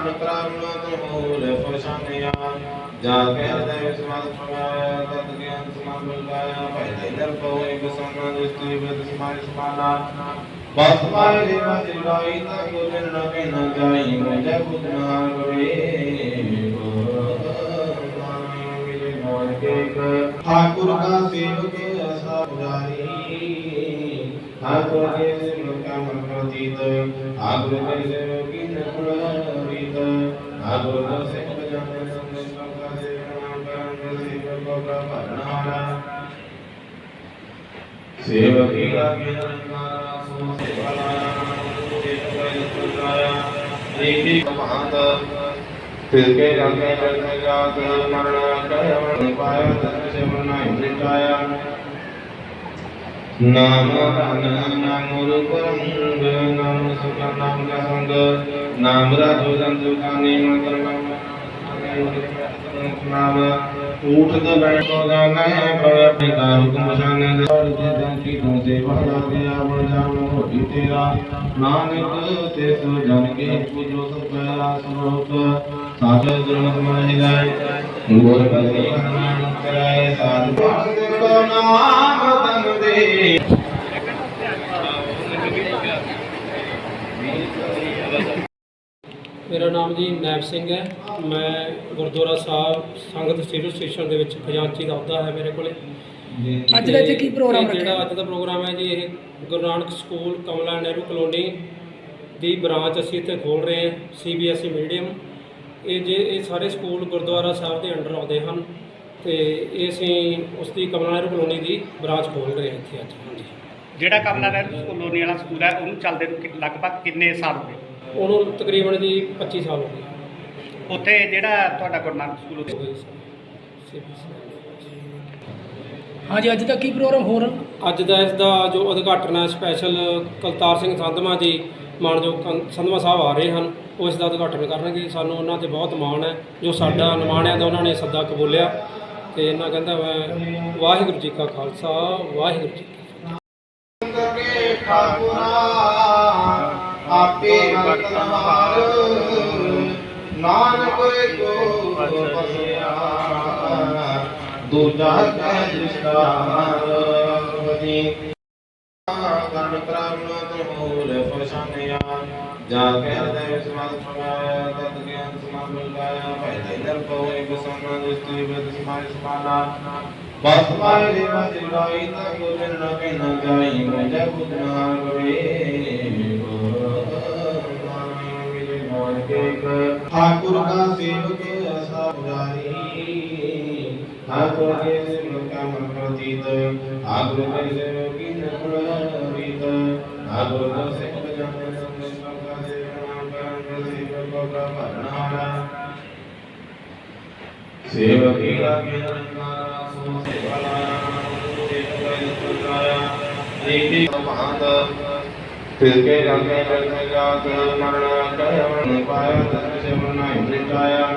ਕਰਨ ਕਰਾਵਨ ਤੁਮੂਲ ਪਛਾਨਿਆ ਜਾ ਕੇ ਹਿਰਦੈ ਵਿਸਵਾਸ ਪ੍ਰਗਾਇਆ ਤਤ ਗਿਆਨ ਸਮਾਨ ਬੁਲਾਇਆ ਪਹਿਲੇ ਨਿਰਭਉ ਇੱਕ ਸੰਗ ਦ੍ਰਿਸ਼ਟੀ ਵਿਦ ਸਮਾਇ ਸਮਾਨਾ ਬਸ ਮਾਇ ਦੇ ਮਤਿ ਲਾਈ ਤਾ ਗੁਰਨ ਨ ਕਹਿ ਜਾਈ ਮੁਝੇ ਬੁੱਧ ਨਾ ਗਵੇ ठाकुर का सेवक ऐसा पुजारी ठाकुर के सेवक का मन प्रतीत ठाकुर के सेवक की ਰੰਗਾਰਾ ਸੇਵਕੀ ਲਾਗੇ ਰੰਗਾਰਾ ਸੋ ਸੇਵਾ ਨਾਮ ਗੁਰੂ ਦੇ ਕੋਈ ਸੁਨਾਇਆ ਰੇਕੀ ਮਹਾਂਤ ਤਿਲ ਕੇ ਰੰਗੇ ਰੰਗੇ ਰਾਗ ਮਰਣਾ ਕਹਿਵਣ ਪਾਇਆ ਤਨ ਸੇਵਨ ਨਾਮ ਰਿਟਾਇਆ ਨਾਮ ਰਣ ਨਾਮ ਰੂਪ ਰੰਗ ਨਾਮ ਸੁਖ ਨਾਮ ਦਾ ਸੰਗ ਨਾਮ ਰਾਜੋ ਜਨ ਜੁਗਾਨੀ ਮੰਤਰ ਨਾਮ ਨਾਮ ਊਠ ਦੇ ਬੈਠੋ ਜਾਣਾ ਪਰ ਪਿਤਾ ਹੁਕਮ ਸ਼ਾਨ ਦੇ ਜੇ ਦੰਤੀ ਤੋਂ ਸੇਵਾ ਲਾਗੇ ਆਵਣ ਜਾਣੋ ਹੋਈ ਤੇਰਾ। ਨਾਨਕ ਤੇ ਸੋ ਜਨ ਕੇ ਪੂਜੋ ਸਭਾ ਸਰੋਤ। ਸਾਜੇ ਗੁਰਮਤ ਮਨ ਹਿਦਾਇ ਗੁਰ ਬਸੀ ਹਰਨਾਮ ਕਰਾਏ, ਸਾਧ ਕੋ ਨਾਮ ਤਨ ਦੇ। ਮੇਰਾ ਨਾਮ ਜੀ ਨੈਬ ਸਿੰਘ ਹੈ। ਮੈਂ ਗੁਰਦੁਆਰਾ ਸਾਹਿਬ ਸੰਗਤ ਸਿਵਲ ਸਟੇਸ਼ਨ ਦੇ ਵਿੱਚ ਖਜ਼ਾਨਚੀ ਦਾ ਅਹੁਦਾ ਹੈ ਮੇਰੇ ਕੋਲੇ। ਅੱਜ ਦਾ ਇੱਥੇ ਕੀ ਪ੍ਰੋਗਰਾਮ ਇਹ ਜਿਹੜਾ ਰੱਖਿਆ ਅੱਜ ਦਾ ਪ੍ਰੋਗਰਾਮ ਹੈ ਜੀ ਇਹ ਗੁਰੂ ਨਾਨਕ ਸਕੂਲ ਕਮਲਾ ਨਹਿਰੂ ਕਲੋਨੀ ਦੀ ਬ੍ਰਾਂਚ ਅਸੀਂ ਇੱਥੇ ਖੋਲ ਰਹੇ ਹਾਂ ਸੀਬੀਐਸਈ ਮੀਡੀਅਮ ਇਹ ਜੇ ਇਹ ਸਾਰੇ ਸਕੂਲ ਗੁਰਦੁਆਰਾ ਸਾਹਿਬ ਦੇ ਅੰਡਰ ਆਉਂਦੇ ਹਨ ਤੇ ਇਹ ਅਸੀਂ ਉਸ ਦੀ ਕਮਲਾ ਨਹਿਰੂ ਕਲੋਨੀ ਦੀ ਬ੍ਰਾਂਚ ਖੋਲ ਰਹੇ ਹਾਂ ਇੱਥੇ ਅੱਜ ਹਾਂਜੀ। ਜਿਹੜਾ ਕਮਲਾ ਨਹਿਰੂ ਕਲੋਨੀ ਵਾਲਾ ਸਕੂਲ ਹੈ ਉਹਨੂੰ ਚੱਲਦੇ ਨੂੰ ਕਿ- ਲਗਭਗ ਕਿੰਨੇ ਸਾਲ ਹੋ ਗਏ? ਉਹਨੂੰ ਤਕਰੀਬਨ ਜੀ 25 ਸਾਲ ਹੋ ਗਏ। ਉੱਥੇ ਜਿਹੜਾ ਤੁਹਾਡਾ ਗੁਰੂ ਨਾਨਕ ਸਕੂਲ ਹੋ ਉੱਥੇ? ਹਾਂਜੀ ਅੱਜ ਦਾ ਕੀ ਪ੍ਰੋਗਰਾਮ ਹੋਰ? ਅੱਜ ਦਾ ਇਸ ਦਾ ਜੋ ਉਦਘਾਟਨ ਹੈ ਸਪੈਸ਼ਲ ਕਲਤਾਰ ਸਿੰਘ ਸੰਧਮਾ ਜੀ ਮਾਨਯੋਗ ਸੰਧਮਾ ਸਾਹਿਬ ਆ ਰਹੇ ਹਨ। ਉਹ ਇਸ ਦਾ ਉਦਘਾਟਨ ਕਰਨਗੇ। ਸਾਨੂੰ ਉਹਨਾਂ ਤੇ ਬਹੁਤ ਮਾਣ ਹੈ। ਜੋ ਸਾਡਾ ਨਿਮਾਣਿਆਂ ਦਾ ਉਹਨਾਂ ਨੇ ਸੱਦਾ ਕਬੂਲਿਆ। ਤੇ ਇਹਨਾਂ ਕਹਿੰਦਾ ਮੈਂ ਵਾਹਿਗੁਰੂ ਜੀ ਕਾ ਖਾਲਸਾ ਵਾਹਿਗੁਰੂ ਜੀ ਆਪੇ ਵਰਤਨਹਾਰ ਨਾਨਕ ਕੋ ਬਸਿਆ ਦੂਜਾ ਕੈ ਦ੍ਰਿਸ਼ਟਾਰ ਬਦੀ ਕਰਨ ਕਰਾਵਨ ਤੁਮੂਲ ਪਛਾਨਿਆ ਜਾ ਕੇ ਹਿਰਦੈ ਵਿਸਵਾਸ ਪ੍ਰਗਾਇਆ ਤਤ ਗਿਆਨ ਸਮਾਨ ਬੁਲਾਇਆ ਪਹਿਲੇ ਨਿਰਭਉ ਇੱਕ ਸੰਗ ਦ੍ਰਿਸ਼ਟੀ ਵਿਦ ਸਮਾਇ ਸਮਾਨਾ ਬਸ ਮਾਇ ਦੇ ਮਤਿ ਲਾਈ ਤਾ ਗੁਰਨ ਨ ਕਹਿ ਜਾਈ ਮੁਝੇ ਬੁੱਧ ਨਾ ਗਵੇ ਟੇਕ ਠਾਕੁਰ ਦਾ ਸੇਵਕ ਐਸਾ ਪੁਜਾਰੀ। ਠਾਕੁਰ ਕੇ ਸੇਵਕਾ ਮਨ ਪ੍ਰਤੀਤ ਠਾਕੁਰ ਕੇ ਸੇਵਕੀ ਨਕੁਲ ਰੀਤ ਠਾਕੁਰ ਦਾ ਸੇਵਕ ਜਨ ਸੰਸਕਾਰ ਦਾ ਸੇਵਨਾ ਕਰਨ ਸੇਵਕ ਦਾ ਭਰਨਾਰਾ ਸੇਵਕੀ ਦਾ ਗਿਆਨਕਾਰਾ ਸੋ ਸੇਵਾ ਲਾ ਸੇਵਕ ਦਾ ਸੁਕਾਰਾ ਏਕੀ ਮਹਾਨ ਫਿਰਕੇ ਰੰਗੇ ਰੰਗੇ ਰਾਤ ਮਰਣਾ ਕਹਿਵਣ ਪਾਇਆ ਤਨ ਸਿਵਨ ਨਾਹੀ ਮਿਟਾਇਆ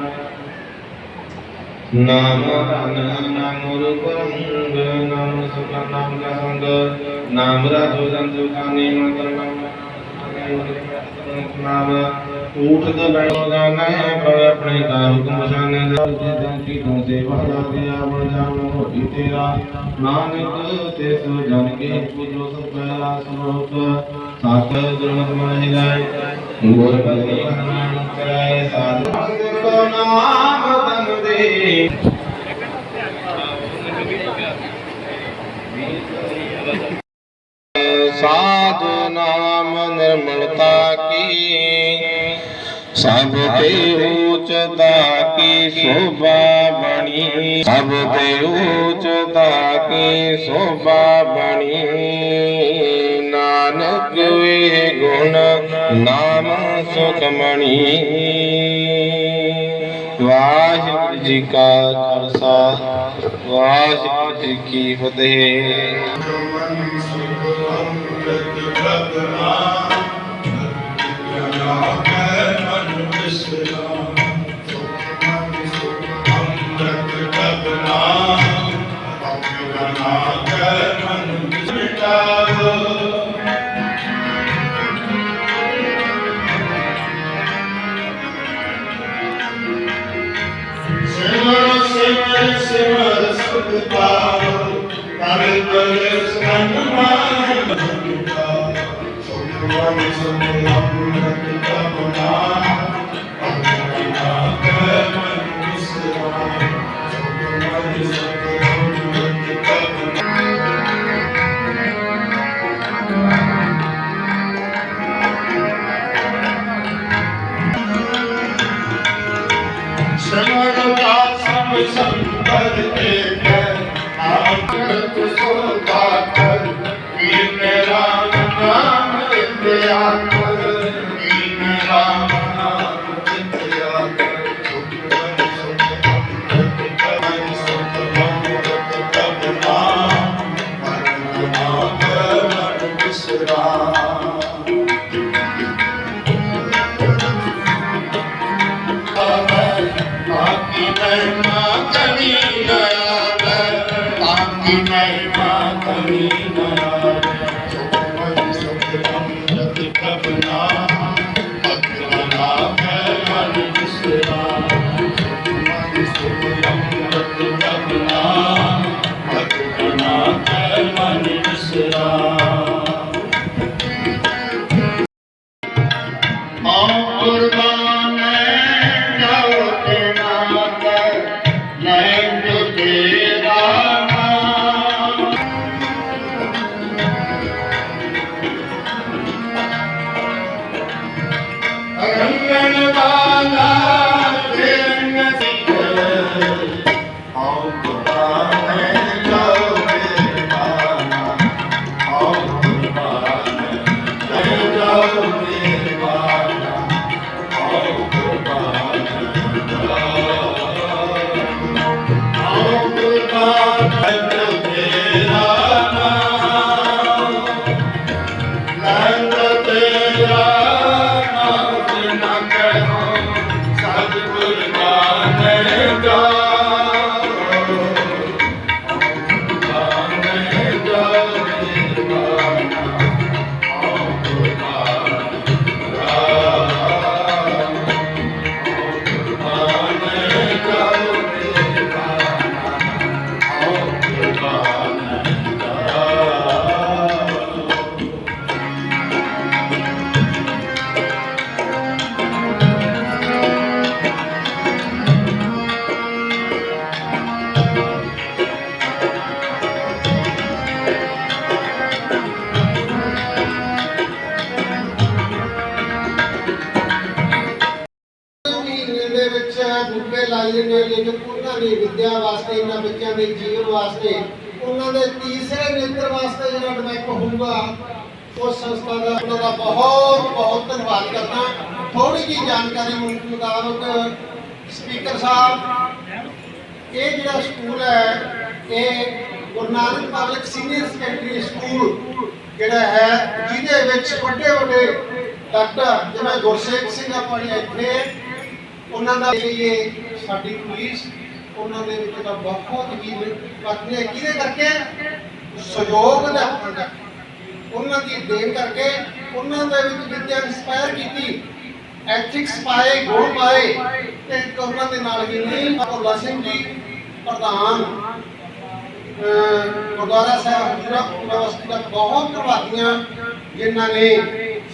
ਨਾਮ ਧਨ ਨਾਮ ਰੂਪ ਰੰਗ ਨਾਮ ਸੁਖ ਨਾਮ ਦਾ ਸੰਗ ਨਾਮ ਰਾਜੋ ਜਨ ਜੁਗਾਨੀ ਮੰਤਰ ਨਾਮ ਨਾਮ ਊਠ ਦੇ ਬੈਠੋ ਜਾਣਾ ਪਰ ਆਪਣੇ ਦਾ ਹੁਕਮ ਸ਼ਾਨੇ ਦਾ ਜੇ ਦਾਤੀ ਤੋਂ ਸੇਵਾ ਲਾਗਿਆ ਬਣ ਜਾਣੋ ਹੋਈ ਤੇਰਾ। ਨਾਨਕ ਤੇ ਸੋ ਜਨ ਕੇ ਪੂਜੋ ਸਭ ਪਹਿਲਾ ਸਰੋਤ ਸਾਖ ਗੁਰਮਤ ਮਨ ਹਿਲਾਏ ਗੁਰ ਬਲੀ ਹਰਨਾਮ ਕਰਾਏ ਸਾਧ। ਕੋ ਨਾਮ ਤਨ ਦੇ। ਸਾਧ ਨਾਮ ਨਿਰਮਲਤਾ ਕੀ? ਸਭ ਤੇ ਉੱਚ ਦਾ ਕੀ ਸੋਭਾ ਬਣੀ? ਸਭ ਤੇ ਉੱਚ ਦਾ ਕੀ ਸੋਭਾ ਬਣੀ? ਨਾਨਕ ਵੇ ਗੁਣ ਨਾਮ ਸੁਖਮਣੀ ਵਾਹਿਗੁਰੂ ਜੀ ਕਾ ਖਾਲਸਾ, ਵਾਹਿਗੁਰੂ ਜੀ ਕੀ ਫਤਿਹ। કરી ગયા પાપી નહીં કરી ગયા ਰੰਗਣ ਵਾਲਾ ਬੱਚਿਆਂ ਦੇ ਜੀਵਨ ਵਾਸਤੇ, ਉਹਨਾਂ ਦੇ ਤੀਸਰੇ ਨੇਤਰ ਵਾਸਤੇ ਜਿਹੜਾ ਡਿਵੈਲਪ ਹੋਊਗਾ ਉਸ ਸੰਸਥਾ ਦਾ, ਉਹਨਾਂ ਦਾ ਬਹੁਤ ਬਹੁਤ ਧੰਨਵਾਦ ਕਰਦਾ। ਥੋੜੀ ਜੀ ਜਾਣਕਾਰੀ ਮੁਤਾਬਕ ਸਪੀਕਰ ਸਾਹਿਬ, ਇਹ ਜਿਹੜਾ ਸਕੂਲ ਹੈ, ਇਹ Guru Nanak public senior secondary school ਜਿਹੜਾ ਹੈ, ਜਿਹਦੇ ਵਿੱਚ ਵੱਡੇ ਵੱਡੇ ਡਾਕਟਰ ਜਿਵੇਂ ਗੁਰਸੇਖ ਸਿੰਘ ਆਪਾਂ ਇੱਥੇ, ਉਹਨਾਂ ਦਾ ਇਹ ਸਾਡੀ ਪੁਲਿਸ ਉਹਨਾਂ ਦੇ ਵਿੱਚ ਤਾਂ ਬਹੁਤ ਹੀ ਵਰਤਦੇ ਕਿਹਦੇ ਕਰਕੇ ਸਹਿਯੋਗ ਦਾ ਉਹਨਾਂ ਦੀ ਦੇਣ ਕਰਕੇ ਉਹਨਾਂ ਦੇ ਵਿੱਚ ਵਿਦਿਆ ਇੰਸਪਾਇਰ ਕੀਤੀ ਐਥਿਕਸ ਪਾਏ ਗੁਣ ਪਾਏ ਤੇ ਉਹਨਾਂ ਦੇ ਨਾਲ ਹੀ ਨਹੀਂ ਭੋਲਾ ਸਿੰਘ ਜੀ ਪ੍ਰਧਾਨ ਗੁਰਦੁਆਰਾ ਸਾਹਿਬ ਹਜੂਰਾ ਯੂਨੀਵਰਸਿਟੀ ਦਾ ਬਹੁਤ ਪ੍ਰਭਾਤੀਆਂ ਜਿਨ੍ਹਾਂ ਨੇ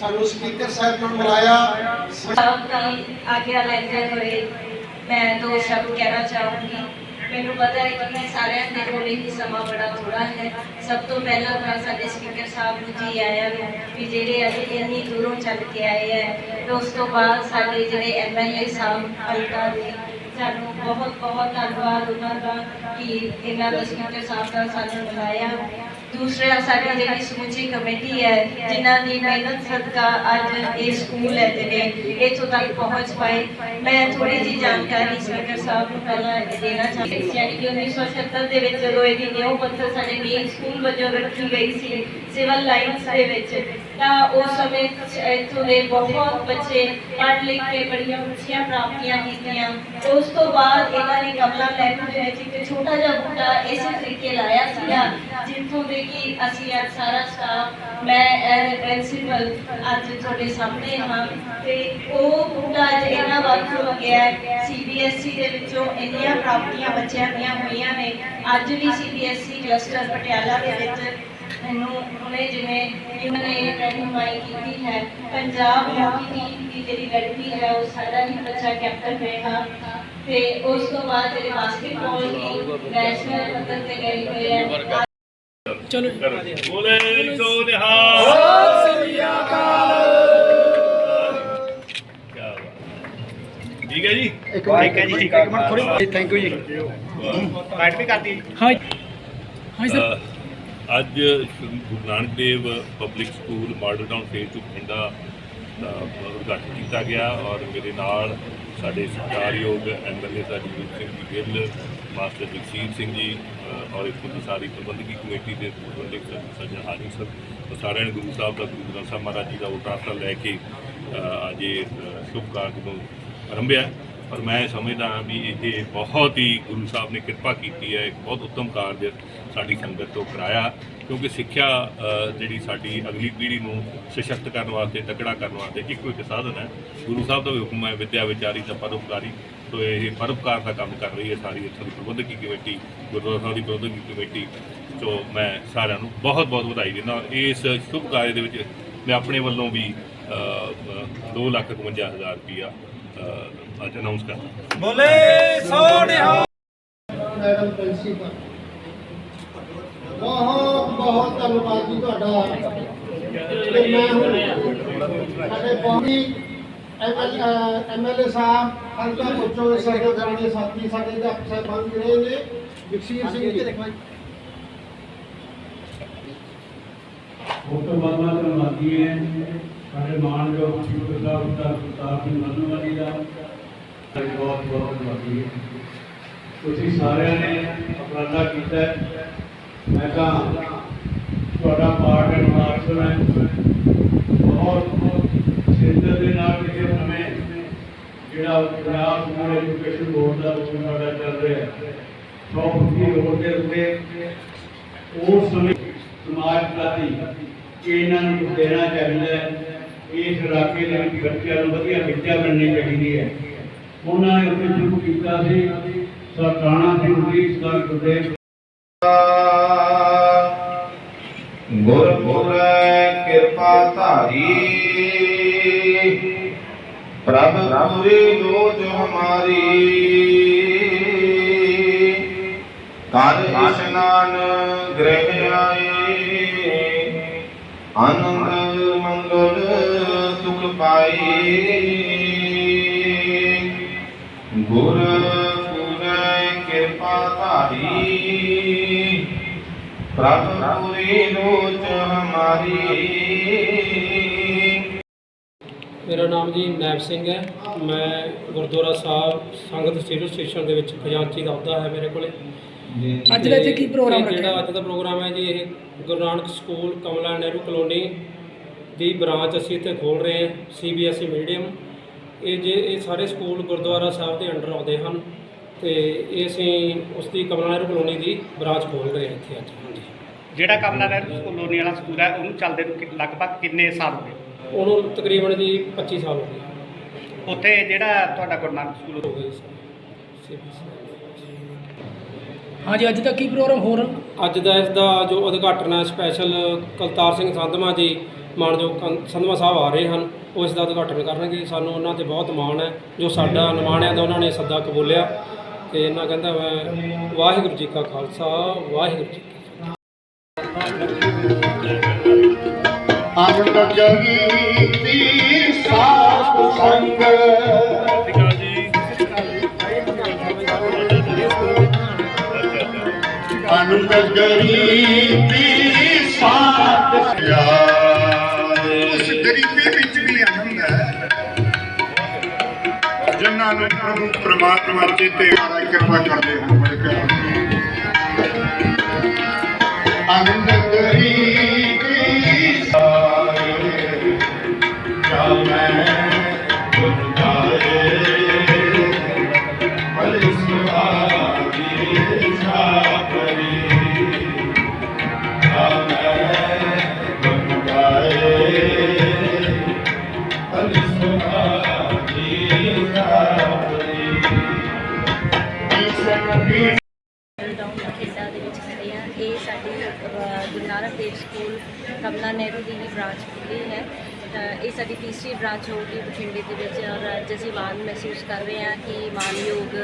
ਸਾਨੂੰ ਸਪੀਕਰ ਸਾਹਿਬ ਨੂੰ ਬੁਲਾਇਆ ਸਾਹਿਬ ਦੀ ਆਗਿਆ ਲੈਂਦੇ ਹੋਏ ਮੈਂ ਦੋ ਸ਼ਬਦ ਕਹਿਣਾ ਚਾਹੂੰਗੀ। ਮੈਨੂੰ ਪਤਾ ਹੈ ਕਿ ਸਾਰਿਆਂ ਦੇ ਕੋਲ ਹੀ ਸਮਾਂ ਬੜਾ ਥੋੜਾ ਹੈ। ਸਭ ਤੋਂ ਪਹਿਲਾਂ ਤਾਂ ਸਾਡੇ ਸਪੀਕਰ ਸਾਹਿਬ ਨੂੰ ਜੀ ਆਇਆਂ ਨੂੰ ਵੀ ਜਿਹੜੇ ਅੱਜ ਇੰਨੀ ਦੂਰੋਂ ਚੱਲ ਕੇ ਆਏ ਹੈ, ਤੇ ਉਸ ਤੋਂ ਬਾਅਦ ਸਾਡੇ ਜਿਹੜੇ ਐਮਐਲਏ ਸਾਹਿਬ ਹਲਕਾ ਦੇ, ਸਾਨੂੰ ਬਹੁਤ ਬਹੁਤ ਧੰਨਵਾਦ ਉਹਨਾਂ ਦਾ ਕਿ ਇਹਨਾਂ ਦਾ ਸਪੀਕਰ ਸਾਹਿਬ ਦਾ ਸਾਨੂੰ ਬੁਲਾਇਆ। ਦੂਸਰਾ ਸਾਡੀ ਜਿਹੜੀ ਸਮੁੱਚੀ ਕਮੇਟੀ ਹੈ, ਜਿਨ੍ਹਾਂ ਦੀ ਮਿਹਨਤ, ਸਦਕਾ ਅੱਜ ਇਹ ਸਕੂਲ ਹੈ ਜਿਹੜੇ ਇੱਥੋਂ ਤੱਕ ਪਹੁੰਚ ਪਾਏ। ਮੈਂ ਥੋੜੀ ਜੀ ਜਾਣਕਾਰੀ ਸਪੀਕਰ ਸਾਹਿਬ ਨੂੰ ਪਹਿਲਾਂ ਦੇਣਾ ਚਾਹੁੰਦੀ ਹਾਂ। ਯਾਨੀ ਕਿ 1976 ਦੇ ਵਿੱਚ ਜਦੋਂ ਇਹਦੀ ਨਿਊ ਪੱਥਰ ਸਾਡੇ ਮੇਨ ਸਕੂਲ ਵਜੋਂ ਰੱਖੀ ਗਈ ਸੀ। ਸਿਵਲ ਲਾਈਨਸ ਦੇ ਵਿੱਚ। ਤਾਂ ਉਸ ਸਮੇਂ ਇੱਥੋਂ ਦੇ ਬਹੁਤ ਬੱਚੇ ਪੜ੍ਹ ਲਿਖ ਕੇ ਬੜੀਆਂ ਉੱਚੀਆਂ ਪ੍ਰਾਪਤੀਆਂ ਕੀਤੀਆਂ। ਉਸ ਤੋਂ ਬਾਅਦ ਇਹਨਾਂ ਨੇ ਕਮਲਾ ਲੈਬ ਦੇ ਵਿੱਚ ਇੱਕ ਛੋਟਾ ਜਿਹਾ ਬੂਟਾ ਇਸੇ ਤਰੀਕੇ ਲਾਇਆ ਸੀਗਾ, ਜਿੱਥੋਂ ਦੇ ਕਿ ਅਸੀਂ ਅੱਜ ਸਾਰਾ ਸਟਾਫ ਮੈਂ ਐਜ਼ ਪ੍ਰਿੰਸੀਪਲ ਅੱਜ ਤੁਹਾਡੇ ਸਾਹਮਣੇ ਹਾਂ। ਤੇ ਉਹ ਬੂਟਾ ਅੱਜ ਇਹਨਾਂ ਵੱਲ ਗਿਆ ਸੀਬੀਐਸਈ ਦੇ ਵਿੱਚੋਂ ਇੰਨੀਆਂ ਪ੍ਰਾਪਤੀਆਂ ਬੱਚਿਆਂ ਦੀਆਂ ਹੋਈਆਂ ਨੇ। ਅੱਜ ਵੀ ਸੀਬੀਐਸਈ ਕਲਸਟਰ ਪਟਿਆਲਾ ਦੇ ਵਿੱਚ ਮੈਨੂੰ ਉਹਨੇ ਜਿਵੇਂ ਇਹਨਾਂ ਨੇ ਰਹਿਨੁਮਾਈ ਕੀਤੀ ਹੈ ਪੰਜਾਬ ਹਾਕੀ ਟੀਮ ਦੀ ਜਿਹੜੀ ਲੜਕੀ ਹੈ ਉਹ ਸਾਡਾ ਹੀ ਬੱਚਾ ਕੈਪਟਨ ਰਿਹਾ। ਤੇ ਉਸ ਤੋਂ ਬਾਅਦ ਜਿਹੜੇ ਬਾਸਕਟਬਾਲ ਦੀ ਨੈਸ਼ਨਲ ਪੱਧਰ ਤੇ ਗਈ ਹੋਈ ਹੈ। ਚਲੋ। ਬੋਲੇ ਸੋ ਨਿਹਾਲ। ਕਿਆ ਬਾਤ। ਠੀਕ ਹੈ ਜੀ? ਠੀਕ ਹੈ ਜੀ ਠੀਕ ਹੈ। ਇੱਕ ਮਿੰਟ ਥੋੜੀ ਥੈਂਕ ਯੂ ਜੀ। ਰਾਈਟ ਵੀ ਕਰਦੀ ਜੀ ਹਾਂ ਹਾਂ ਸਰ ਅ, ਅੱਜ Shri Guru Nanak Dev public school model town phase 2 Bathinda ਦਾ ਉਦਘਾਟਨ ਕੀਤਾ ਗਿਆ ਔਰ ਮੇਰੇ ਨਾਲ ਸਾਡੇ ਸਤਿਕਾਰਯੋਗ ਐਮਐਲਏ ਸਾਹਿਬ ਸਿੰਘ ਜੀ, ਗਿੱਲ, ਮਾਸਟਰ ਜਗਸੀਰ ਸਿੰਘ ਜੀ ਔਰ ਇੱਥੋਂ ਦੀ ਸਾਰੀ ਪ੍ਰਬੰਧਕੀ ਕਮੇਟੀ ਦੇ ਪ੍ਰਬੰਧਕ ਸੱਜਣ ਹਾਜ਼ਰ ਸਨ ਸਾਰਿਆਂ ਨੇ ਗੁਰੂ ਸਾਹਿਬ ਦਾ, ਗੁਰੂ ਗ੍ਰੰਥ ਸਾਹਿਬ ਮਹਾਰਾਜ ਜੀ ਦਾ ਉਤਾਰਤਾ ਲੈ ਕੇ ਅੱਜ ਇਹ ਸ਼ੁਭ ਕਾਰਜ ਨੂੰ ਆਰੰਭਿਆ। ਪਰ ਮੈਂ ਸਮਝਦਾ ਹਾਂ ਵੀ ਇਹ ਬਹੁਤ ਹੀ ਗੁਰੂ ਸਾਹਿਬ ਨੇ ਕਿਰਪਾ ਕੀਤੀ ਹੈ, ਇੱਕ ਬਹੁਤ ਉੱਤਮ ਕਾਰਜ ਸਾਡੀ ਸੰਗਤ ਤੋਂ ਕਰਾਇਆ, ਕਿਉਂਕਿ ਸਿੱਖਿਆ ਜਿਹੜੀ ਸਾਡੀ ਅਗਲੀ ਪੀੜ੍ਹੀ ਨੂੰ ਸਸ਼ਕਤ ਕਰਨ ਵਾਸਤੇ, ਤਕੜਾ ਕਰਨ ਵਾਸਤੇ ਇੱਕੋ ਇੱਕ ਸਾਧਨ ਹੈ। ਗੁਰੂ ਸਾਹਿਬ ਦਾ ਵੀ ਹੁਕਮ ਹੈ, ਵਿਦਿਆ ਵਿਚਾਰੀ ਤਾਂ ਪਰਉਪਕਾਰੀ। ਸੋ ਇਹ ਪਰਉਪਕਾਰ ਦਾ ਕੰਮ ਕਰ ਰਹੀ ਹੈ ਸਾਰੀ, ਇੱਥੋਂ ਦੀ ਪ੍ਰਬੰਧਕੀ ਕਮੇਟੀ, ਗੁਰਦੁਆਰਾ ਸਾਹਿਬ ਦੀ ਪ੍ਰਬੰਧਕੀ ਕਮੇਟੀ, ਸੋ ਮੈਂ ਸਾਰਿਆਂ ਨੂੰ ਬਹੁਤ ਬਹੁਤ ਵਧਾਈ ਦਿੰਦਾ ਇਸ ਸ਼ੁਭ ਕਾਰਜ ਦੇ ਵਿੱਚ ਮੈਂ ਆਪਣੇ ਵੱਲੋਂ ਵੀ ਦੋ ਲੱਖ ਇਕਵੰਜਾ ਹਜ਼ਾਰ ਰੁਪਈਆ ਅ, ਅੱਜ ਅਨਾਉਂਸ ਕਰਦਾ ਮੈਡਮ ਪ੍ਰਿੰਸੀਪਲ ਬਹੁਤ ਬਹੁਤ ਧੰਨਵਾਦ ਜੀ ਤੁਹਾਡਾ। ਤੇ ਮੈਂ ਹੁਣ ਸਾਡੇ ਪੌੜੀ ਐਮਐਲਏ ਸਾਹਿਬ ਹਲਕਾ ਪੁੱਛੋ ਸਾਡੇ ਦਰਣੇ ਸਾਥੀ ਸਾਡੇ ਦਾ ਸਾਹਿਬਾਨ ਜਿਹੜੇ ਨੇ ਜਗਸੀਰ ਸਿੰਘ ਜੀ। ਉਹ ਤੋਂ ਬਾਅਦ ਮੈਂ ਧੰਨਵਾਦੀ ਹੈ ਸਾਡੇ ਮਾਨਯੋਗ ਸਪੀਕਰ ਸਾਹਿਬ ਦਾ ਸਰਦਾਰ ਸਿੰਘ ਮਨਵਾਲੀ ਦਾ ਬਹੁਤ ਬਹੁਤ ਧੰਨਵਾਦੀ ਹੈ। ਤੁਸੀਂ ਸਾਰਿਆਂ ਨੇ ਅਪਰਾਧਾ ਕੀਤਾ ਮੈਂ ਤਾਂ ਤੁਹਾਡਾ ਪਾਰਟ ਐਂਡ ਪਾਰਸਲ ਹੈ ਬਹੁਤ ਸਿੱਧੇ ਦੇ ਨਾਲ ਜਿਹੜੇ ਸਮੇਂ ਜਿਹੜਾ ਪੰਜਾਬ ਸਕੂਲ ਐਜੂਕੇਸ਼ਨ ਬੋਰਡ ਦਾ ਰੂਲ ਸਾਡਾ ਚੱਲ ਰਿਹਾ ਹੈ, ਸੌ ਰੋਡ ਦੇ ਉੱਤੇ, ਉਸ ਸਮੇਂ ਸਮਾਜ ਪ੍ਰਤੀ ਕਿ ਇਹਨਾਂ ਨੂੰ ਦੇਣਾ ਚਾਹੀਦਾ ਹੈ। ਇਸ ਇਲਾਕੇ ਦੇ ਵਿੱਚ ਬੱਚਿਆਂ ਨੂੰ ਵਧੀਆ ਵਿੱਦਿਆ ਮਿਲਣੀ ਚਾਹੀਦੀ ਹੈ। ਉਹਨਾਂ ਨੇ ਉੱਥੇ ਸ਼ੁਰੂ ਕੀਤਾ ਸੀ। ਸਰਕਾਣਾ ਸਿੰਘ ਜੀ, ਸਰ, ਗੁਰਦੇਵ ਗੁਰਪੁਰ ਕਿਰਪਾ ਧਾਰੀ। ਪ੍ਰਭ ਪੂਰੀ ਲੋਚ ਹਮਾਰੀ ਕਰ ਇਸ਼ਨਾਨ ਗ੍ਰਹਿ ਆਏ। ਆਨੰਦ ਮੰਗਲ ਸੁਖ ਪਾਈ। ਧਾਰੀ ਪ੍ਰਭ ਪੂਰੀ ਲੋਚ ਹਮਾਰੀ ਮੇਰਾ ਨਾਮ ਜੀ ਨੈਬ ਸਿੰਘ ਹੈ। ਮੈਂ ਗੁਰਦੁਆਰਾ ਸਾਹਿਬ ਸੰਗਤ ਸਿਵਲ ਸਟੇਸ਼ਨ ਦੇ ਵਿੱਚ ਖਜ਼ਾਨਚੀ ਦਾ ਅਹੁਦਾ ਹੈ ਮੇਰੇ ਕੋਲੇ। ਅੱਜ ਦਾ ਇੱਥੇ ਕੀ ਪ੍ਰੋਗਰਾਮ ਰੱਖਿਆ? ਜਿਹੜਾ ਅੱਜ ਦਾ ਪ੍ਰੋਗਰਾਮ ਹੈ ਜੀ ਇਹ ਗੁਰੂ ਨਾਨਕ ਸਕੂਲ ਕਮਲਾ ਨਹਿਰੂ ਕਲੋਨੀ ਦੀ ਬ੍ਰਾਂਚ ਅਸੀਂ ਇੱਥੇ ਖੋਲ ਰਹੇ ਹਾਂ ਸੀਬੀਐਸਈ ਮੀਡੀਅਮ ਇਹ ਜੇ ਇਹ ਸਾਰੇ ਸਕੂਲ ਗੁਰਦੁਆਰਾ ਸਾਹਿਬ ਦੇ ਅੰਡਰ ਆਉਂਦੇ ਹਨ। ਤੇ ਇਹ ਅਸੀਂ ਉਸ ਦੀ ਕਮਲਾ ਨਹਿਰੂ ਕਲੋਨੀ ਦੀ ਬ੍ਰਾਂਚ ਖੋਲ ਰਹੇ ਹਾਂ ਇੱਥੇ ਅੱਜ ਹਾਂਜੀ। ਜਿਹੜਾ ਕਮਲਾ ਨਹਿਰੂ ਕਲੋਨੀ ਵਾਲਾ ਸਕੂਲ ਹੈ ਉਹਨੂੰ ਚੱਲਦੇ ਨੂੰ ਕਿ- ਲਗਭਗ ਕਿੰਨੇ ਸਾਲ ਹੋ ਗਏ? ਉਹਨੂੰ ਤਕਰੀਬਨ ਜੀ 25 ਸਾਲ ਹੋ ਗਏ। ਉੱਥੇ ਜਿਹੜਾ ਤੁਹਾਡਾ ਗੁਰੂ ਨਾਨਕ ਸਕੂਲ ਹੋ ਗਏ ਸੀਬੀਐਸਈ ਹਾਂਜੀ ਅੱਜ ਦਾ ਕੀ ਪ੍ਰੋਗਰਾਮ ਹੋ ਰਿਹਾ ਅੱਜ ਦਾ ਇਸ ਦਾ ਜੋ ਉਦਘਾਟਨ ਹੈ ਸਪੈਸ਼ਲ ਕਲਤਾਰ ਸਿੰਘ ਸੰਧਮਾ ਜੀ ਮਾਨਯੋਗ ਕੰ- ਸੰਧਮਾ ਸਾਹਿਬ ਆ ਰਹੇ ਹਨ। ਉਹ ਇਸ ਦਾ ਉਦਘਾਟਨ ਕਰਨਗੇ। ਸਾਨੂੰ ਉਹਨਾਂ ਤੇ ਬਹੁਤ ਮਾਣ ਹੈ। ਜੋ ਸਾਡਾ ਨਿਮਾਣਿਆਂ ਦਾ ਉਹਨਾਂ ਨੇ ਸੱਦਾ ਕਬੂਲਿਆ। ਤੇ ਇਹਨਾਂ ਕਹਿੰਦਾ ਮੈਂ ਵਾਹਿਗੁਰੂ ਜੀ ਕਾ ਖਾਲਸਾ ਵਾਹਿਗੁਰੂ ਜੀ ਕੀ ਫਤਿਹ। ਆਨੰਦ ਜਗੀਤੀ ਸਾਧ ਸੰਗ ਆਨੰਦ ਗਰੀਬੀ ਸਾਧ ਉਸ ਗਰੀਬੀ ਵਿੱਚ ਵੀ ਆਨੰਦ ਹੈ। ਜਿਨ੍ਹਾਂ ਨੂੰ ਪ੍ਰਭੂ ਪ੍ਰਮਾਤਮਾ ਚੇਤੇ ਆਰਾ ਕਿਰਪਾ ਕਰਦੇ ਹਨ ਬੜੇ ਪਿਆਰ ਆਨੰਦ ਗਰੀਬੀ ਸਾਰੇ ਜਾ ਮੈਂ ਇਹ ਬ੍ਰਾਂਚ ਹੋਊਗੀ ਬਠਿੰਡੇ ਦੇ ਵਿੱਚ ਔਰ ਅੱਜ ਅਸੀਂ ਮਾਣ ਮਹਿਸੂਸ ਕਰ ਰਹੇ ਹਾਂ ਕਿ ਮਾਨਯੋਗ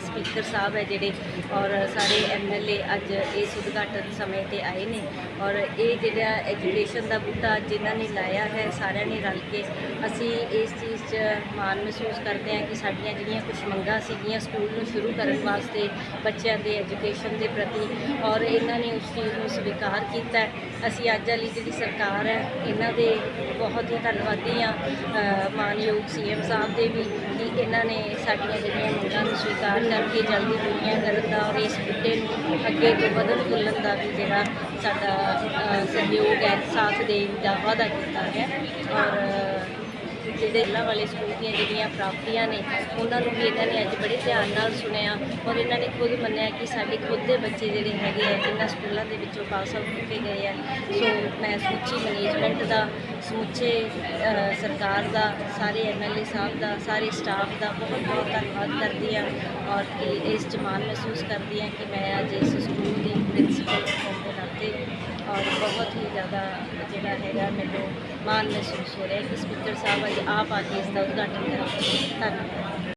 ਸਪੀਕਰ ਸਾਹਿਬ ਹੈ ਜਿਹੜੇ ਔਰ ਸਾਰੇ ਐਮਐਲਏ ਅੱਜ ਇਸ ਉਦਘਾਟਨ ਸਮੇਂ ਤੇ ਆਏ ਨੇ ਔਰ ਇਹ ਜਿਹੜਾ ਐਜੂਕੇਸ਼ਨ ਦਾ ਬੂਟਾ ਜਿਨ੍ਹਾਂ ਨੇ ਲਾਇਆ ਹੈ, ਸਾਰਿਆਂ ਨੇ ਰਲ ਕੇ ਅਸੀਂ ਇਸ ਚੀਜ਼ 'ਚ ਮਾਣ ਮਹਿਸੂਸ ਕਰਦੇ ਹਾਂ ਕਿ ਸਾਡੀਆਂ ਜਿਹੜੀਆਂ ਕੁਝ ਮੰਗਾਂ ਸੀਗੀਆਂ ਸਕੂਲ ਨੂੰ ਸ਼ੁਰੂ ਕਰਨ ਵਾਸਤੇ ਬੱਚਿਆਂ ਦੇ ਐਜੂਕੇਸ਼ਨ ਦੇ ਪ੍ਰਤੀ ਔਰ ਇਹਨਾਂ ਨੇ ਉਸ ਚੀਜ਼ ਨੂੰ ਸਵੀਕਾਰ ਕੀਤਾ ਅਸੀਂ ਅੱਜ ਵਾਲੀ ਜਿਹੜੀ ਸਰਕਾਰ ਹੈ ਇਹਨਾਂ ਦੇ ਬਹੁਤ ਹੀ ਧੰਨਵਾਦੀ ਹਾਂ ਅ, ਮਾਨਯੋਗ ਸੀਐਮ ਸਾਹਿਬ ਦੇ ਵੀ ਕਿ ਇਹਨਾਂ ਨੇ ਸਾਡੀਆਂ ਜਿਹੜੀਆਂ ਮੰਗਾਂ ਨੂੰ ਸਵੀਕਾਰ ਕਰਕੇ ਜਲਦੀ ਪੂਰੀਆਂ ਕਰਨ ਦਾ ਔਰ ਇਸ ਬੂਟੇ ਨੂੰ ਅੱਗੇ ਤੋਂ ਵਧਣ ਫੁੱਲਣ ਦਾ ਵੀ ਜਿਹੜਾ ਸਾਡਾ ਸਹਿਯੋਗ ਹੈ ਸਾਥ ਦੇਣ ਦਾ ਵਾਅਦਾ ਕੀਤਾ ਹੈ ਔਰ ਜਿਹੜੇ ਇਹਨਾਂ ਵਾਲੇ ਸਕੂਲ ਦੀਆਂ ਜਿਹੜੀਆਂ ਪ੍ਰਾਪਤੀਆਂ ਨੇ, ਉਹਨਾਂ ਨੂੰ ਵੀ ਇਹਨਾਂ ਨੇ ਅੱਜ ਬੜੇ ਧਿਆਨ ਨਾਲ ਸੁਣਿਆ ਔਰ ਇਹਨਾਂ ਨੇ ਖੁਦ ਮੰਨਿਆ ਕਿ ਸਾਡੇ ਖੁਦ ਦੇ ਬੱਚੇ ਜਿਹੜੇ ਹੈਗੇ ਆ, ਇਹਨਾਂ ਸਕੂਲਾਂ ਦੇ ਵਿੱਚੋਂ ਪਾਸ ਆਊਟ ਕੀਤੇ ਗਏ ਆ। ਸੋ ਮੈਂ ਸਮੁੱਚੀ ਮੈਨੇਜਮੈਂਟ ਦਾ, ਸਮੁੱਚੇ ਸਰਕਾਰ ਦਾ, ਸਾਰੇ ਐਮਐਲਏ ਸਾਹਿਬ ਦਾ, ਸਾਰੇ ਸਟਾਫ ਦਾ ਬਹੁਤ ਬਹੁਤ ਧੰਨਵਾਦ ਕਰਦੀ ਹਾਂ ਔਰ ਕਿ ਇਸ 'ਚ ਮਾਣ ਮਹਿਸੂਸ ਕਰਦੀ ਹਾਂ ਕਿ ਮੈਂ ਅੱਜ ਇਸ ਸਕੂਲ ਦੀ ਪ੍ਰਿੰਸੀਪਲ ਹੋਣ ਦੇ ਨਾਤੇ ਔਰ ਬਹੁਤ ਹੀ ਜ਼ਿਆਦਾ ਜਿਹੜਾ ਹੈਗਾ ਮੈਨੂੰ ਮਾਣ ਮਹਿਸੂਸ ਹੋ ਰਿਹਾ ਕਿ ਸਪੀਕਰ ਸਾਹਿਬ ਅੱਜ ਆਪ ਆ ਕੇ ਇਸ ਦਾ ਉਦਘਾਟਨ ਕਰਾਂਗੇ ਧੰਨਵਾਦ।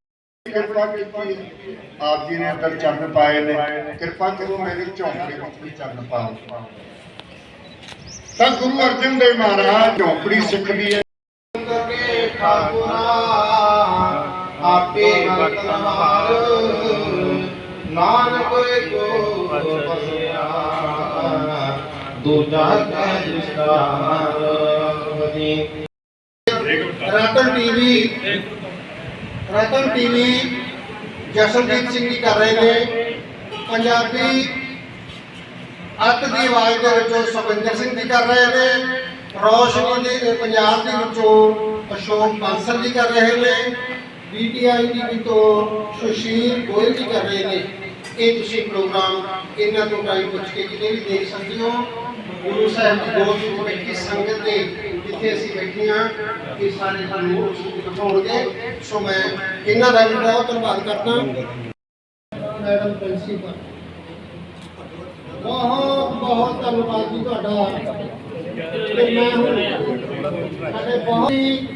ਕਿਰਪਾ ਕੀਤੀ ਆਪ ਜੀ ਨੇ ਅੰਦਰ ਚਰਨ ਪਾਏ ਨੇ। ਕਿਰਪਾ ਕਰੋ ਮੇਰੇ ਝੌਂਪੜੇ ਵਿੱਚ ਵੀ ਚਰਨ ਪਾਓ ਤਾਂ ਗੁਰੂ ਅਰਜਨ ਦੇਵ ਮਹਾਰਾਜ ਝੌਂਪੜੀ ਸਿੱਖਦੀ ਹੈ। ਕਰਕੇ ਠਾਕੁਰਾ ਆਪੇ ਹਰ ਨਾਨਕ ਕੋ ਬਸਿਆ ਦੂਜਾ ਕੈ ਜਿਸਕਾਰ ਵਜੀ ਰਤਨ ਟੀਵੀ ਰਤਨ ਟੀਵੀ ਜਸ਼ਨਦੀਪ ਸਿੰਘ ਜੀ ਕਰ ਰਹੇ ਨੇ। ਪੰਜਾਬੀ ਅੱਤ ਦੀ ਆਵਾਜ਼ ਦੇ ਵਿੱਚੋਂ ਸੁਖਵਿੰਦਰ ਸਿੰਘ ਜੀ ਕਰ ਰਹੇ ਨੇ। ਰੋਸ਼ਨੀ ਦੇ ਪੰਜਾਬ ਦੇ ਵਿੱਚੋਂ ਅਸ਼ੋਕ ਬਾਂਸਲ ਜੀ ਕਰ ਰਹੇ ਨੇ। ਪੀਟੀਆਈ ਟੀਵੀ ਤੋਂ ਸੁਸ਼ੀਲ ਗੋਇਲ ਜੀ ਕਰ ਰਹੇ ਨੇ। ਇਹ ਤੁਸੀਂ ਪ੍ਰੋਗਰਾਮ ਇਹਨਾਂ ਤੋਂ ਟਾਈਮ ਪੁੱਛ ਕੇ ਕਿਤੇ ਵੀ ਦੇਖ ਸਕਦੇ ਹੋ। ਗੁਰੂ ਸਾਹਿਬ ਦੀ ਗੋਦ ਵਿੱਚ ਸੰਗਤ ਦੇ ਜਿੱਥੇ ਅਸੀਂ ਬੈਠੇ ਹਾਂ ਇਹ ਸਾਰੇ ਸਾਨੂੰ ਦਿਖਾਉਣਗੇ ਸੋ ਮੈਂ ਇਹਨਾਂ ਦਾ ਵੀ ਬਹੁਤ ਧੰਨਵਾਦ ਕਰਦਾ। ਮੈਡਮ ਪ੍ਰਿੰਸੀਪਲ ਬਹੁਤ ਬਹੁਤ ਧੰਨਵਾਦ ਜੀ ਤੁਹਾਡਾ। ਤੇ ਮੈਂ ਹੁਣ ਸਾਡੇ ਬਹੁਤ ਹੀ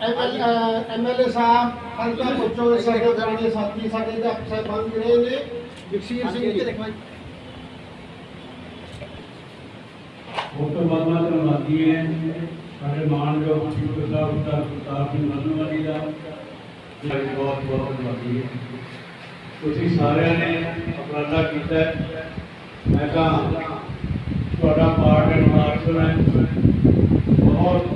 ਐਮਐਲਏ ਸਾਹਿਬ, ਹਲਕਾ ਪੁੱਛੋ ਸਾਡੇ ਦਰਮੇ ਸਾਥੀ, ਸਾਡੇ ਦੇ ਅਫਸਰ ਜਿਹੜੇ ਨੇ, ਜਗਸੀਰ ਸਿੰਘ ਜੀ। ਉਹ ਤੋਂ ਧੰਨਵਾਦੀ ਹੈ ਸਾਡੇ ਮਾਨਯੋਗ ਸਪੀਕਰ ਸਾਹਿਬ ਦਾ ਪ੍ਰਤਾਪ ਸਿੰਘ ਮਨਵਾਲੀ ਦਾ ਬਹੁਤ ਬਹੁਤ ਧੰਨਵਾਦੀ ਹੈ ਤੁਸੀਂ ਸਾਰਿਆਂ ਨੇ ਅਪਰਾਧਾ ਕੀਤਾ ਮੈਂ ਤਾਂ ਤੁਹਾਡਾ ਪਾਰਟ ਐਂਡ ਪਾਰਸਲ ਹੈ। ਬਹੁਤ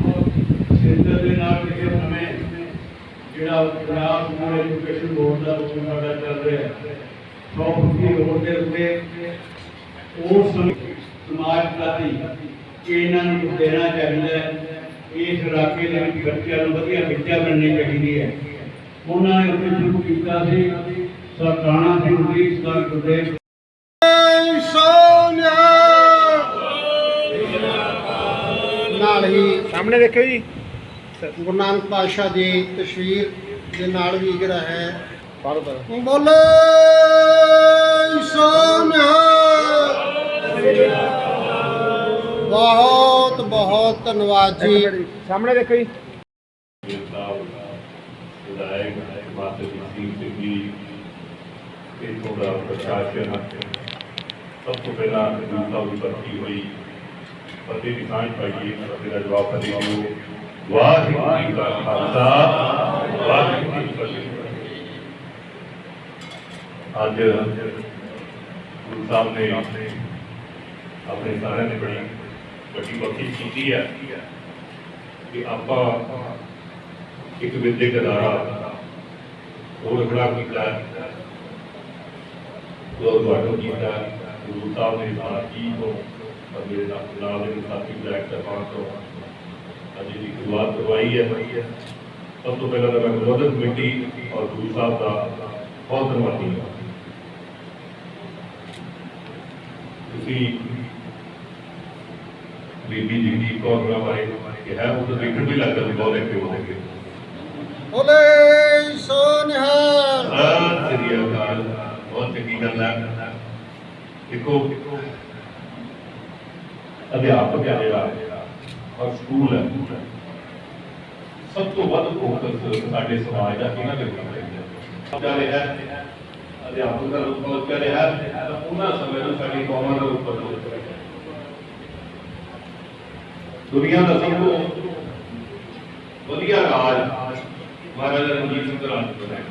ਸਿੱਧੇ ਦੇ ਨਾਲ ਲਿਖੇ ਸਮੇਂ ਜਿਹੜਾ ਪੰਜਾਬ ਸਕੂਲ ਐਜੂਕੇਸ਼ਨ ਬੋਰਡ ਦਾ ਰੂਲ ਸਾਡਾ ਚੱਲ ਰਿਹਾ ਹੈ। ਸੌ ਫੁੱਟੀ ਰੋਡ ਦੇ ਉੱਤੇ ਉਸ ਸਮਾਜ ਪ੍ਰਤੀ ਕਿ ਇਹਨਾਂ ਨੂੰ ਦੇਣਾ ਚਾਹੀਦਾ ਹੈ। ਇਸ ਇਲਾਕੇ ਦੇ ਵਿੱਚ ਬੱਚਿਆਂ ਨੂੰ ਵਧੀਆ ਵਿੱਦਿਆ ਮਿਲਣੀ ਚਾਹੀਦੀ ਹੈ। ਉਹਨਾਂ ਨੇ ਉੱਥੇ ਸ਼ੁਰੂ ਕੀਤਾ ਸੀ। ਸਰਕਾਰਾਂ ਸਿੰਘ ਜੀ ਸਰ ਗੁਰਦੇਵ ਨਾਲ ਹੀ ਸਾਹਮਣੇ ਦੇਖਿਓ ਜੀ। ਗੁਰੂ ਨਾਨਕ ਪਾਤਸ਼ਾਹ ਦੀ ਤਸਵੀਰ ਦੇ ਨਾਲ ਵੀ ਜਿਹੜਾ ਹੈ। ਬੋਲੇ ਸੋਨਿਆ। ਬਹੁਤ ਬਹੁਤ ਧੰਨਵਾਦ ਜੀ। ਸਾਹਮਣੇ ਦੇਖੋ ਜੀ ਸਾਹਿਬ ਵਿਧਾਇਕ ਮਾਤਾ ਜੀ। ਸਿੰਘ ਜੀ ਤੇ ਥੋੜਾ ਪ੍ਰਸ਼ਾਸਨ ਸਭ ਤੋਂ ਪਹਿਲਾਂ ਗੁਰੂ ਸਾਹਿਬ ਦੀ ਬਰਤੀ ਹੋਈ ਫਤਿਹ ਦੀ ਸਾਂਝ ਪਾਈਏ ਫਤਿਹ ਦਾ ਜਵਾਬ ਵਾਹਿਗੁਰੂ ਜੀ ਕਾ ਖਾਲਸਾ ਵਾਹਿਗੁਰੂ ਜੀ ਕੀ ਫਤਿਹ ਅੱਜ ਗੁਰੂ ਸਾਹਿਬ ਨੇ ਆਪਣੇ ਸਾਰਿਆਂ ਨੇ ਬੜੀ ਵੱਡੀ ਬਖਸ਼ਿਸ਼ ਕੀਤੀ ਹੈ ਕਿ ਆਪਾਂ ਇੱਕ ਵਿਦਿਅਕ ਅਦਾਰਾ ਉਹ ਖੜਾ ਕੀਤਾ ਉਹ ਤੁਹਾਨੂੰ ਕੀਤਾ ਗੁਰੂ ਸਾਹਿਬ ਨੇ ਨਾਲ ਕੀ ਤੋਂ ਔਰ ਮੇਰੇ ਨਾਲ ਨਾਲ ਦੇ ਸਾਥੀ ਬਲੈਕ ਸਰਪੰਚ ਤੋਂ ਅੱਜ ਦੀ ਸ਼ੁਰੂਆਤ ਕਰਵਾਈ ਹੈ ਸਭ ਤੋਂ ਪਹਿਲਾਂ ਤਾਂ ਮੈਂ ਗੁਰਦੁਆਰਾ ਕਮੇਟੀ ਔਰ ਗੁਰੂ ਸਾਹਿਬ ਦਾ ਬਹੁਤ ਧੰਨਵਾਦੀ ਹਾਂ ਤੁਸੀਂ ਬੀਬੀ ਜੀ ਪ੍ਰੋਗਰਾਮ ਬਾਰੇ ਕਿਹਾ ਉਹ ਤਾਂ ਦੇਖਣ ਵੀ ਲੱਗਦਾ ਵੀ ਬਹੁਤ ਐਕਟਿਵ ਹੋਣਗੇ ਬੋਲੇ ਸੋਨਿਆ ਸਤਿ ਸ੍ਰੀ ਅਕਾਲ ਬਹੁਤ ਚੰਗੀ ਦੇਖੋ ਅਧਿਆਪਕ ਹੈ ਜਿਹੜਾ ਔਰ ਸਕੂਲ ਹੈ ਸਭ ਤੋਂ ਵੱਧ ਫੋਕਸ ਸਾਡੇ ਸਮਾਜ ਦਾ ਇਹਨਾਂ ਦੇ ਉੱਪਰ ਹੈ ਜਾ ਰਿਹਾ ਹੈ ਅਧਿਆਪਕ ਦਾ ਰੂਪ ਬਹੁਤ ਕਰ ਰਿਹਾ ਹੈ ਤਾਂ ਉਹਨਾਂ ਸਮੇਂ ਨੂੰ ਸਾਡੀ ਕੌਮਾਂ ਦਾ ਰੂਪ ਬਦਲ ਰਿਹਾ ਹੈ ਦੁਨੀਆ ਦਾ ਸਭ ਤੋਂ ਵਧੀਆ ਰਾਜ ਮਹਾਰਾਜਾ ਰਣਜੀਤ ਸਿੰਘ ਦਾ ਰਾਜ ਬਣਾਇਆ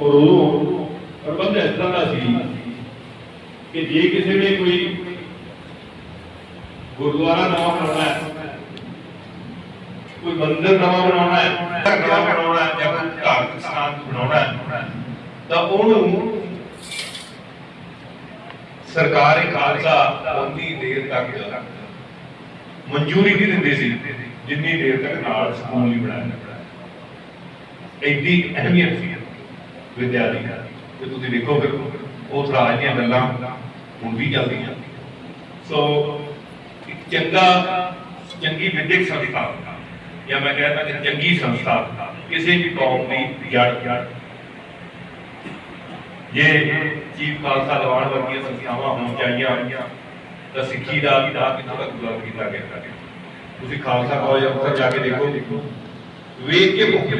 ਔਰ ਉਦੋਂ ਪ੍ਰਬੰਧ ਇਸ ਤਰ੍ਹਾਂ ਦਾ ਸੀ ਕਿ ਜੇ ਕਿਸੇ ਨੇ ਕੋਈ ਗੁਰਦੁਆਰਾ ਨਵਾਂ ਬਣਾਉਣਾ ਹੈ, ਕੋਈ ਮੰਦਿਰ ਨਵਾਂ ਬਣਾਉਣਾ ਹੈ, ਘਰ ਨਵਾਂ ਬਣਾਉਣਾ ਹੈ ਜਾਂ ਕੋਈ ਧਾਰਮਿਕ ਸਥਾਨ ਬਣਾਉਣਾ ਹੈ, ਤਾਂ ਉਹਨੂੰ ਸਰਕਾਰੀ ਖਾਲਸਾ ਉਨੀ ਦੇਰ ਤੱਕ ਮਨਜ਼ੂਰੀ ਨਹੀਂ ਦਿੰਦੇ ਸੀ ਜਿੰਨੀ ਦੇਰ ਤੱਕ ਨਾਲ ਸਕੂਲ ਨਹੀਂ ਬਣਾਇਆ ਐਡੀ ਅਹਿਮੀਅਤ ਸੀ ਵਿਦਿਆ ਦੀ। ਤੇ ਤੁਸੀਂ ਦੇਖੋ ਫਿਰ ਉਸ ਰਾਜ ਦੀਆਂ ਗੱਲਾਂ ਹੁਣ ਵੀ ਚੱਲਦੀਆਂ। ਸੋ ਇੱਕ ਚੰਗਾ, ਚੰਗੀ ਵਿਦਿਅਕ ਸੰਸਥਾ ਜਾਂ ਮੈਂ ਕਹਿੰਦਾ ਕਿ ਚੰਗੀ ਸੰਸਥਾ ਕਿਸੇ ਵੀ ਕੌਮ ਦੀ ਜੜ ਜੜ। ਜੇ ਚੀਫ ਖਾਲਸਾ ਦੀਵਾਨ ਵਰਗੀਆਂ ਸੰਸਥਾਵਾਂ ਹੋਣ ਚਾਹੀਦੀਆਂ ਤਾਂ ਸਿੱਖੀ ਦਾ ਵੀ ਦਾ ਕਿੱਥੋਂ ਤੱਕ ਗੁਲਾਮ ਕੀਤਾ ਗਿਆ ਤੁਸੀਂ ਖਾਲਸਾ ਕਾਲਜ ਅੰਮ੍ਰਿਤਸਰ ਜਾ ਕੇ ਦੇਖੋ। ਵੇਖ ਕੇ ਭੁੱਖ